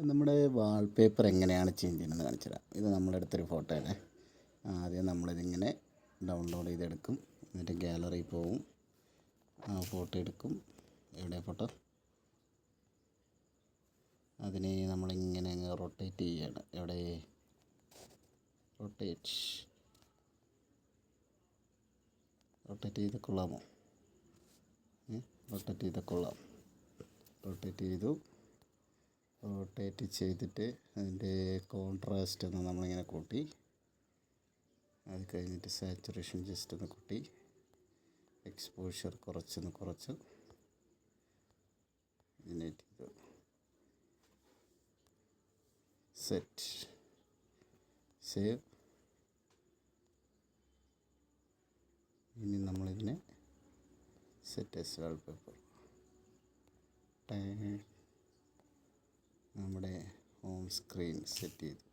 നമ്മുടെ വാൾപേപ്പർ എങ്ങനെയാണ് ചേഞ്ച് ചെയ്യുന്നത് കാണിച്ചു തരാം. ഇത് നമ്മളെടുത്തൊരു ഫോട്ടോയാണ് ആദ്യം നമ്മളിതിങ്ങനെ ഡൗൺലോഡ് ചെയ്തെടുക്കും. എന്നിട്ട് ഗാലറി പോവും. ആ ഫോട്ടോ എടുക്കും. എവിടെ ഫോട്ടോ അതിനെ നമ്മളിങ്ങനെ അങ്ങ് റൊട്ടേറ്റ് ചെയ്യാണ്. എവിടെ? റൊട്ടേറ്റ് റൊട്ടേറ്റ് ചെയ്ത് കൊള്ളാമോ? റൊട്ടേറ്റ് ചെയ്ത് കൊള്ളാം. റൊട്ടേറ്റ് ചെയ്തു. റൊട്ടേറ്റ് ചെയ്തിട്ട് അതിന്റെ കോൺട്രാസ്റ്റ് ഒന്ന് നമ്മളിങ്ങനെ കൂട്ടി. അത് കഴിഞ്ഞിട്ട് സാച്ചുറേഷൻ ജസ്റ്റ് ഒന്ന് കൂട്ടി. എക്സ്പോഷർ കുറച്ചൊന്ന് കുറച്ച്. ഇതിനെ ചെയ്തു സെറ്റ്. സേവ്. ഇനി നമ്മളിതിനെ set as wallpaper paper. Home screen set ചെയ്തു.